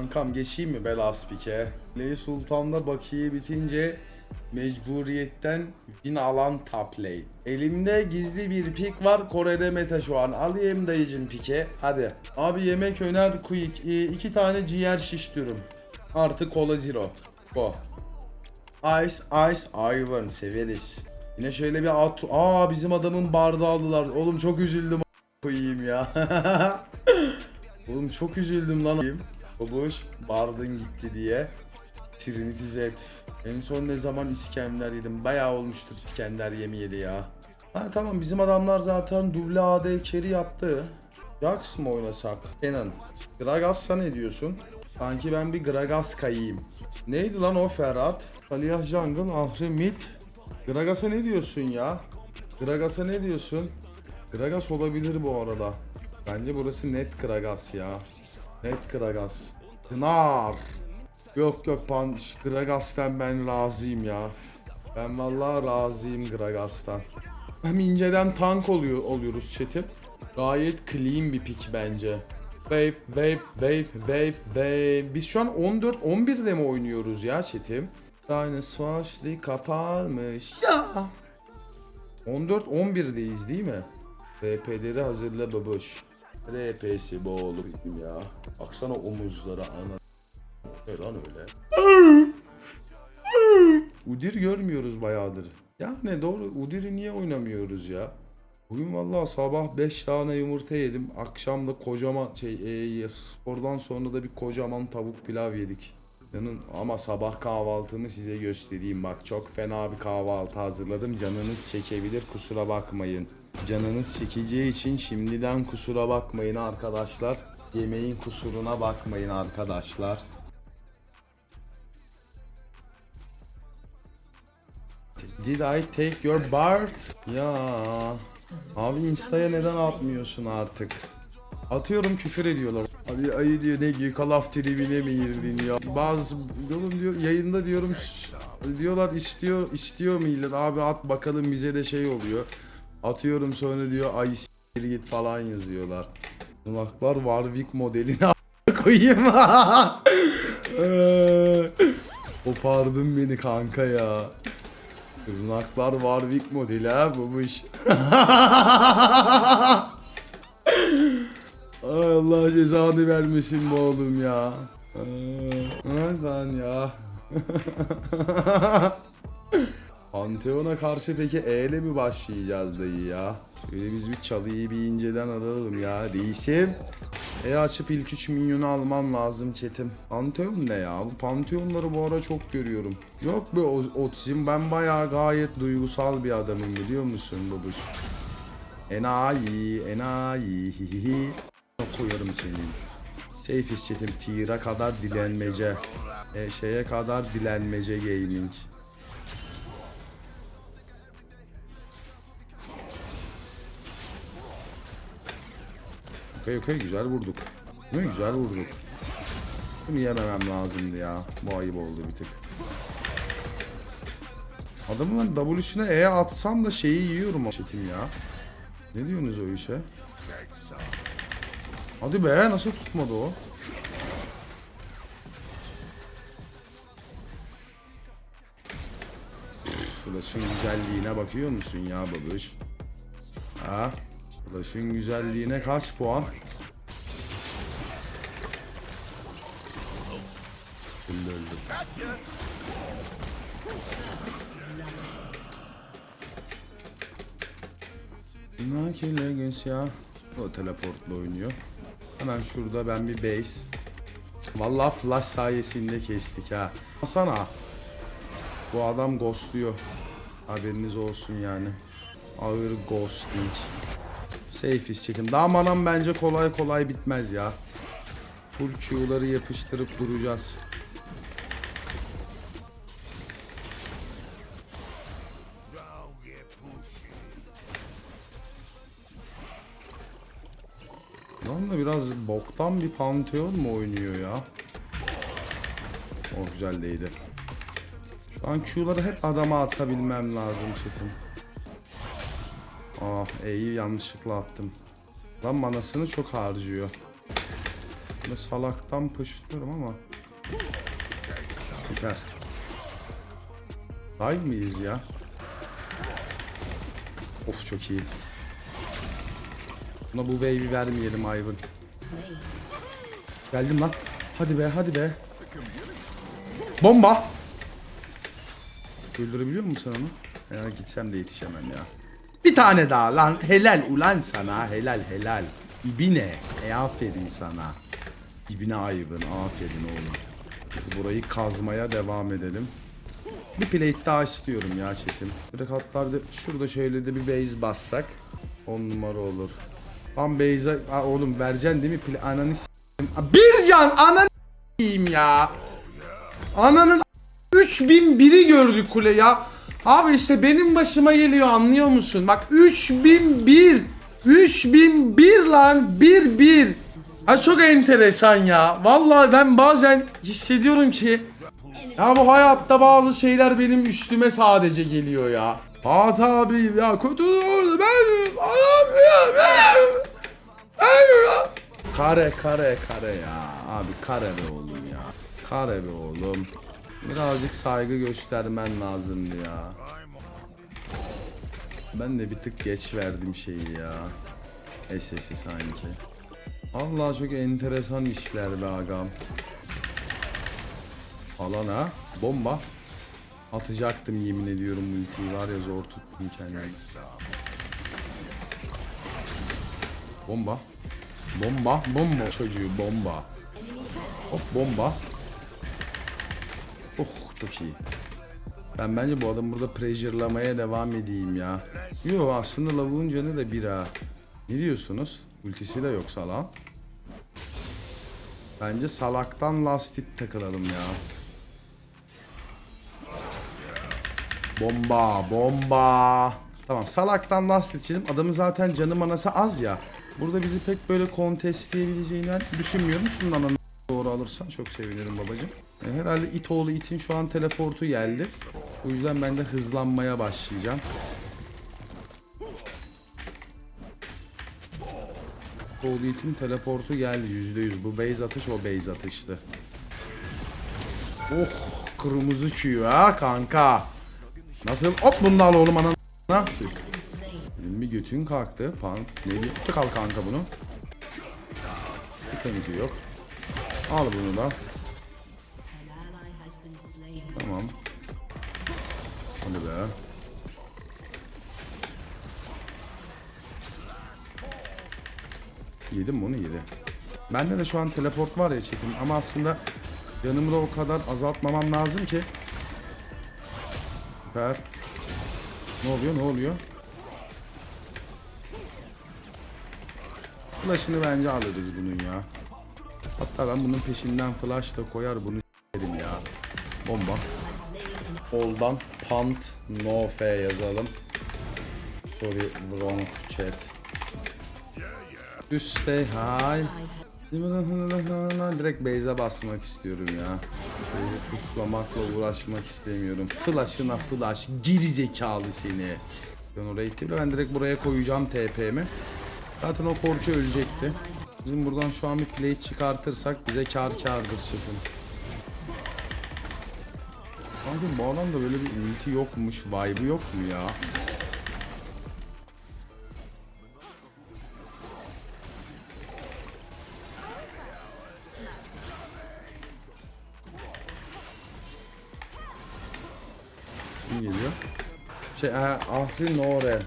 Kankam geçeyim mi Belas Pike? Ley Sultan'da bakiye bitince mecburiyetten win alan lane. Elimde gizli bir pik var Kore'de meta şu an. Alayım dayıcım pike. Hadi. Abi yemek öner quick. Ee, iki tane ciğer şiş dürüm. Artı kola zero. Go. Ice Ice Iron severiz. Yine şöyle bir at. Aa bizim adamın bardağı aldılar. Oğlum çok üzüldüm koyayım ya. Oğlum çok üzüldüm lan. Babuş bardın gitti diye. Trinity Z. En son ne zaman İskender yedim? Bayağı olmuştur İskender yemeyeli ya. Ha tamam bizim adamlar zaten duble AD carry yaptı. Jax mı oynasak? Kenan. Gragas'a ne diyorsun? Sanki ben bir Gragas kayayım. Neydi lan o Ferhat? Taliyah Jungle, Ahri Mid. Gragas'a ne diyorsun ya? Gragas'a ne diyorsun? Gragas olabilir bu arada. Bence burası net Gragas ya. Net Gragas. Pınar. Yok yok pan Gragas'tan ben razıyım ya. Ben vallahi razıyım Gragas'tan. Hem inceden tank oluyor oluyoruz chat'im. Gayet clean bir pick bence. Wave, wave, wave, wave, wave. Biz şu an 14 11'de mi oynuyoruz ya chat'im? Tane Swash'li kapanmış ya. 14 11'deyiz değil mi? RP'leri hazırla babuş. RP'si bu oğlum ya. Baksana omuzlara ana. Ne lan öyle? Udir görmüyoruz bayağıdır. Yani doğru Udir'i niye oynamıyoruz ya? Bugün vallahi sabah 5 tane yumurta yedim. Akşam da kocaman şey e, spordan sonra da bir kocaman tavuk pilav yedik. Canın ama sabah kahvaltımı size göstereyim bak çok fena bir kahvaltı hazırladım canınız çekebilir kusura bakmayın. Canınız çekeceği için şimdiden kusura bakmayın arkadaşlar. Yemeğin kusuruna bakmayın arkadaşlar. Did I take your Bart? Ya abi Insta'ya neden atmıyorsun artık? Atıyorum küfür ediyorlar. Abi ayı diyor ne diyor Call of Duty'ne mi girdin ya? Bazı oğlum diyor yayında diyorum diyorlar istiyor istiyor millet abi at bakalım bize de şey oluyor. Atıyorum sonra diyor ay s**tir git falan yazıyorlar. Tırnaklar Warwick modeline a- koyayım. Eee, Kopardın beni kanka ya. Tırnaklar Warwick modeli ha babuş. Ay Allah cezanı vermesin bu oğlum ya. Lan ya. Pantheon'a karşı peki E ile mi başlayacağız dayı ya? Şöyle biz bir çalıyı bir inceden aralım ya. Reisim. E açıp ilk 3 milyonu alman lazım çetim. Pantheon ne ya? Bu Pantheon'ları bu ara çok görüyorum. Yok be o- otizm ben bayağı gayet duygusal bir adamım biliyor musun babuş? Enayi, enayi. Koyarım senin. Safe hissetim tier'a kadar dilenmece. E, şeye kadar dilenmece gaming. Okey okey güzel vurduk. Mi? Güzel vurduk. Bunu yememem lazımdı ya. Bu ayıp oldu bir tık. Adamın W'süne E atsam da şeyi yiyorum o çetim ya. Ne diyorsunuz o işe? Hadi be nasıl tutmadı o? Flash'ın güzelliğine bakıyor musun ya babuş? Ha? Flash'ın güzelliğine kaç puan? Öldü öldü. Naki Legends ya. O teleportla oynuyor. Hemen şurada ben bir base. Vallahi flash sayesinde kestik ha. Sana. Bu adam ghostluyor. Haberiniz olsun yani. Ağır ghosting. Safe çekim. Daha manam bence kolay kolay bitmez ya. Full Q'ları yapıştırıp duracağız. Lan da biraz boktan bir Pantheon mu oynuyor ya? O güzel değildi. Şu an Q'ları hep adama atabilmem lazım çetim. Ah E'yi yanlışlıkla attım. Lan manasını çok harcıyor. Böyle salaktan pışlıyorum ama. Süper. Day mıyız ya? Of çok iyi. Buna bu wave'i vermeyelim Ivan. Geldim lan. Hadi be hadi be. Bomba. Öldürebiliyor musun sen onu? Ya gitsem de yetişemem ya. Bir tane daha lan. Helal ulan sana. Helal helal. İbine. E aferin sana. İbine ayıbın. Aferin oğlum. Biz burayı kazmaya devam edelim. Bir plate daha istiyorum ya çetim. Direkt hatta bir de şurada şöyle de bir base bassak. 10 numara olur. Base'e... Aa, oğlum vereceksin değil mi? Pla Ananı Bir can! Ananı ya. Ananın 3001'i gördük kule ya. Abi işte benim başıma geliyor anlıyor musun? Bak 3001 3001 lan 1 1 Ha çok enteresan ya. Vallahi ben bazen hissediyorum ki ya bu hayatta bazı şeyler benim üstüme sadece geliyor ya. Fatih abi ya kötü oldu ben Kare kare kare ya. Abi kare be oğlum ya. Kare be oğlum. Birazcık saygı göstermen lazımdı ya. Ben de bir tık geç verdim şeyi ya. SS'i sanki. Allah çok enteresan işler be agam. Falan ha. Bomba. Atacaktım yemin ediyorum ultiyi var ya zor tuttum kendimi. Bomba. Bomba. Bomba çocuğu bomba. Of bomba. Oh çok iyi. Ben bence bu adamı burada pressure'lamaya devam edeyim ya. Yo aslında lavuğun canı da bir ha. Ne diyorsunuz? Ultisi de yok salak. Bence salaktan lastik takılalım ya. Bomba, bomba. Tamam, salaktan çizim. Adamın zaten canı manası az ya. Burada bizi pek böyle kontestleyebileceğini düşünmüyorum. Şunun doğru alırsan çok sevinirim babacım. E, herhalde it oğlu itin şu an teleportu geldi. O yüzden ben de hızlanmaya başlayacağım. Oğlu itin teleportu geldi %100. Bu base atış o base atıştı. Oh kırmızı Q ha kanka. Nasıl? Hop bunu al oğlum ananı. Benim bir götün kalktı. Pan. Ne diyor? Al kanka bunu. Bir tanesi yok. Al bunu da. Tamam. Hadi be. Yedim onu yedi. Bende de şu an teleport var ya çekim ama aslında yanımı da o kadar azaltmamam lazım ki. Süper. Ne oluyor ne oluyor? Flash'ını bence alırız bunun ya. Hatta ben bunun peşinden flash da koyar bunu derim ya. Bomba. Oldan punt no f yazalım. Sorry wrong chat. Üste hay. Direkt base'e basmak istiyorum ya. Böyle puslamakla uğraşmak istemiyorum. Flash'ına flash. Geri zekalı seni. Ben oraya ittiğimde ben direkt buraya koyacağım TP'mi. Zaten o korku ölecekti. Bizim buradan şu an bir plate çıkartırsak bize kar kardır şefim. Kanka bu alanda böyle bir ulti yokmuş, vibe'ı yok mu ya? Şey, ha, Ahri Nore.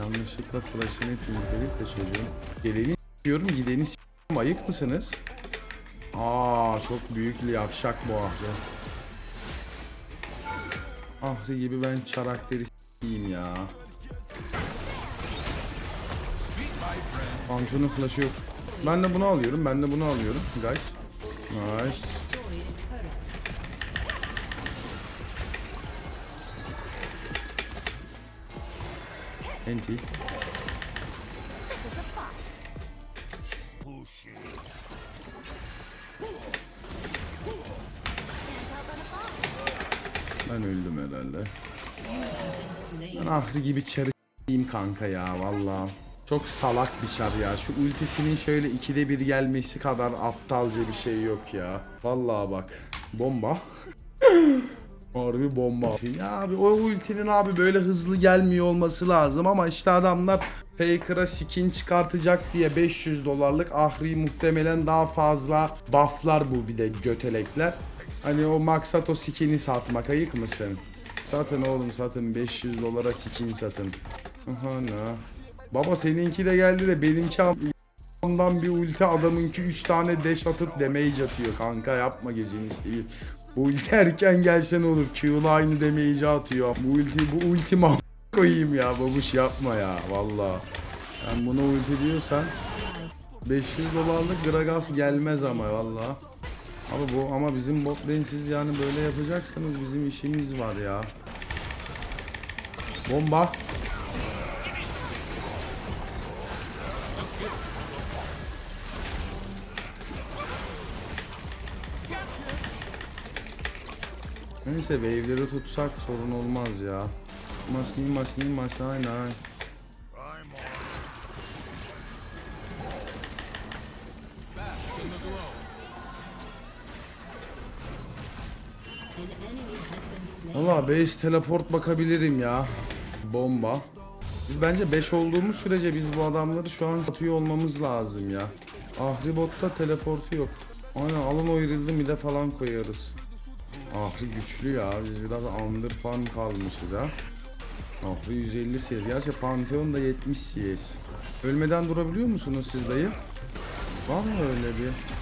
Yanlışlıkla flash'ını filtrelik de çocuğum. Geleni diyorum gideni s***im ayık mısınız? Aa çok büyük yavşak bu Ahri. Ahri gibi ben karakteri s**eyim ya. Anton'un flash'ı yok. Ben de bunu alıyorum. Ben de bunu alıyorum guys. Nice. Enti. Ben öldüm herhalde. Ben ahri gibi çarı kanka ya valla. Çok salak bir şar ya. Şu ultisinin şöyle ikide bir gelmesi kadar aptalca bir şey yok ya. Vallahi bak. Bomba. Harbi bomba. Ya abi o ultinin abi böyle hızlı gelmiyor olması lazım ama işte adamlar Faker'a skin çıkartacak diye 500 dolarlık ahri muhtemelen daha fazla bufflar bu bir de götelekler. Hani o maksat o skin'i satmak ayık mısın? Satın oğlum satın 500 dolara skin satın. Aha ne? Baba seninki de geldi de benimki Ondan bir ulti adamınki 3 tane dash atıp damage atıyor kanka yapma geceni. Bu ulti erken gelse ne olur Q'la aynı damage atıyor. Bu ulti bu ultima koyayım ya babuş yapma ya valla. Sen buna ulti diyorsan 500 dolarlık Gragas gelmez ama valla. Abi bu ama bizim bot siz yani böyle yapacaksanız bizim işimiz var ya. Bomba. Neyse wave'leri tutsak sorun olmaz ya. Masni masni masay nay. Valla base teleport bakabilirim ya. Bomba. Biz bence 5 olduğumuz sürece biz bu adamları şu an satıyor olmamız lazım ya. Ahribot'ta teleportu yok. Aynen alın o bir de falan koyarız. Ahri güçlü ya. Biz biraz under farm kalmışız ha. Ahri 150 CS. Gerçi Pantheon da 70 CS. Ölmeden durabiliyor musunuz siz dayı? Var mı öyle bir?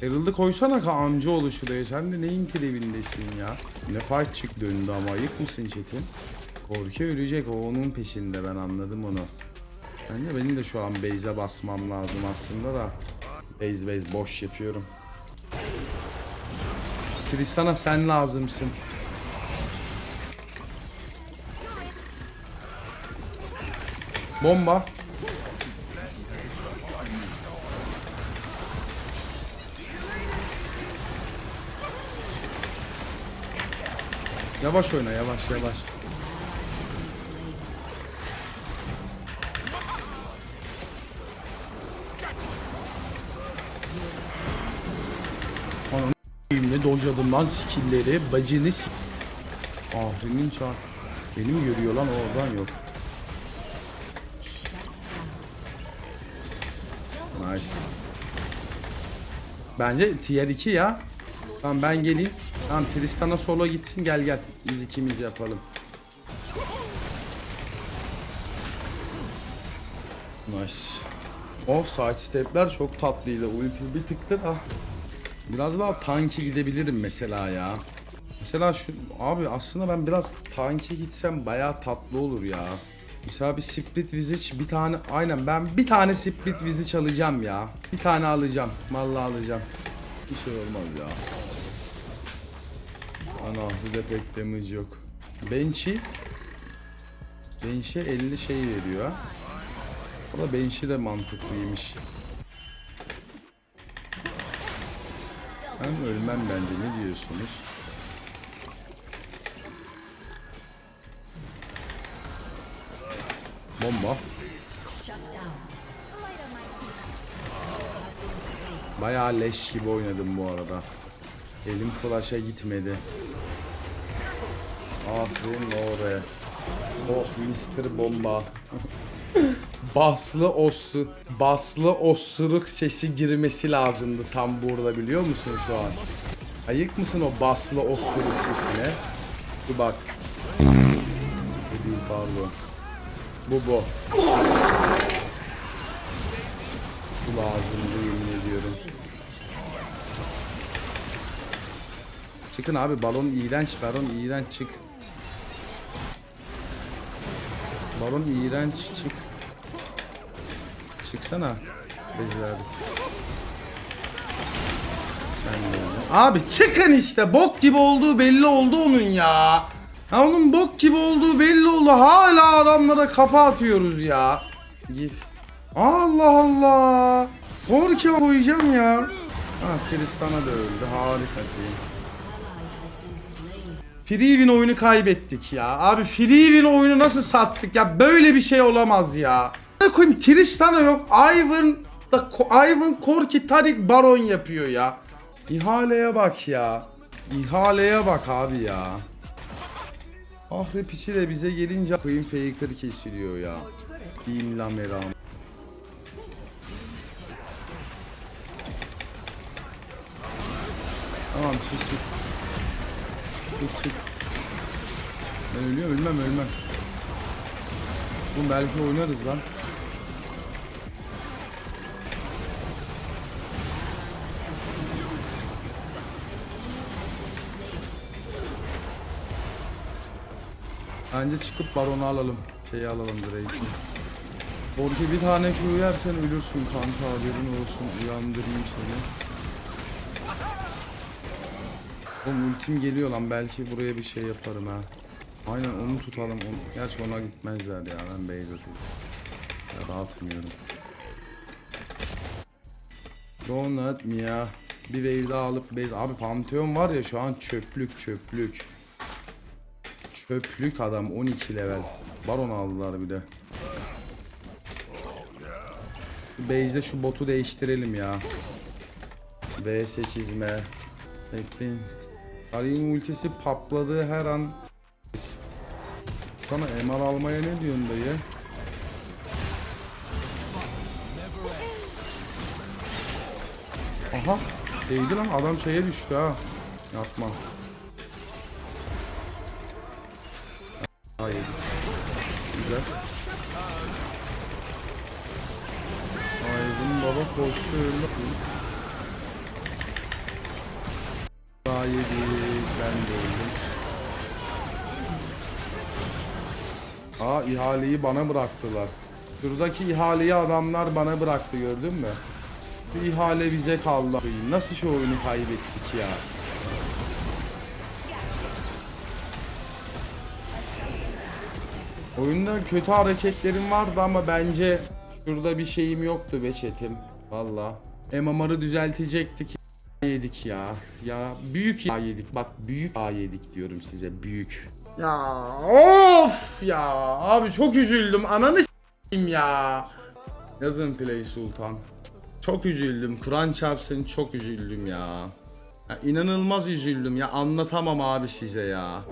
Herald'ı koysana ka amcaoğlu şuraya. Sen de neyin tribindesin ya? Ne fight çık döndü ama ayık mısın Çetin? Korku ölecek o onun peşinde ben anladım onu. Bence benim de şu an base'e basmam lazım aslında da. Base base boş yapıyorum. Tristan'a sen lazımsın. Bomba. Yavaş oyna yavaş yavaş. Ananı s**eyim, ne dojladım lan skillleri bacını s**. Ahri'nin çar. Beni mi görüyor lan oradan yok. Nice. Bence tier 2 ya. Tamam ben geleyim. Tamam Tristan'a solo gitsin gel gel. Biz ikimiz yapalım. Nice. Of side stepler çok tatlıydı. Ulti bir tıktı da. Biraz daha tanki gidebilirim mesela ya. Mesela şu abi aslında ben biraz tanki gitsem bayağı tatlı olur ya. Mesela bir split visit bir tane aynen ben bir tane split visit alacağım ya. Bir tane alacağım. Vallahi alacağım. Bir şey olmaz ya. Ana de pek damage yok. Benchy Benchy 50 şey veriyor. O da Benchy de mantıklıymış. Ben ölmem bence ne diyorsunuz? Bomba. Bayağı leş gibi oynadım bu arada. Elim flash'a gitmedi. Aferin oraya. Oh Mr. Bomba. baslı osu, baslı osuruk sesi girmesi lazımdı tam burada biliyor musun şu an? Ayık mısın o baslı osuruk sesine? Dur bak. Pardon. Bu bu bu lazımdı yemin ediyorum. Çıkın abi balon iğrenç balon iğrenç çık. Balon iğrenç çık. Çıksana. Bezirdi. Abi çıkın işte bok gibi olduğu belli oldu onun ya. Ya onun bok gibi olduğu belli oldu. Hala adamlara kafa atıyoruz ya. Gif. Allah Allah. Orki koyacağım ya. Ha Tristan'a da öldü. Harika değil. Free win oyunu kaybettik ya. Abi free win oyunu nasıl sattık ya? Böyle bir şey olamaz ya. Ne koyayım Tristan'a yok. Ivan da Ivan Korki Tarik Baron yapıyor ya. İhaleye bak ya. İhaleye bak abi ya. Ahri piçi de bize gelince koyun faker kesiliyor ya. Diyeyim la Tamam çık çık. Çık çık. Ben ölüyorum ölmem ölmem. Bu belki oynarız lan. Bence çıkıp baronu alalım. Şeyi alalım Drake'i. Borki bir tane Q yersen ölürsün kanka haberin olsun. Uyandırayım seni. Oğlum ultim geliyor lan belki buraya bir şey yaparım ha. Aynen onu tutalım. Gerçi ona gitmezler ya ben base atıyorum. Ya da atmıyorum. Don't let me ya. Bir wave daha alıp base. Abi Pantheon var ya şu an çöplük çöplük. Çöplük adam 12 level. Baron aldılar bir de. Base'de şu botu değiştirelim ya. V8 m. Bekleyin. Ali'nin ultisi patladığı her an sana MR almaya ne diyorsun dayı? Aha değdi lan adam şeye düştü ha. Yapma. Hayır. Güzel. Aydın baba koştu öldü. Yedi. Ben de öldüm. Aa ihaleyi bana bıraktılar. Şuradaki ihaleyi adamlar bana bıraktı gördün mü? Bu ihale bize kaldı. Nasıl şu oyunu kaybettik ya? Oyunda kötü hareketlerim vardı ama bence şurada bir şeyim yoktu be chatim. Valla. MMR'ı düzeltecektik. Yedik ya. Ya büyük ya yedik. Bak büyük ya yedik diyorum size. Büyük. Ya of ya. Abi çok üzüldüm. Ananı s**eyim ya. Yazın Play Sultan. Çok üzüldüm. Kur'an çarpsın çok üzüldüm ya. ya. İnanılmaz üzüldüm ya. Anlatamam abi size ya.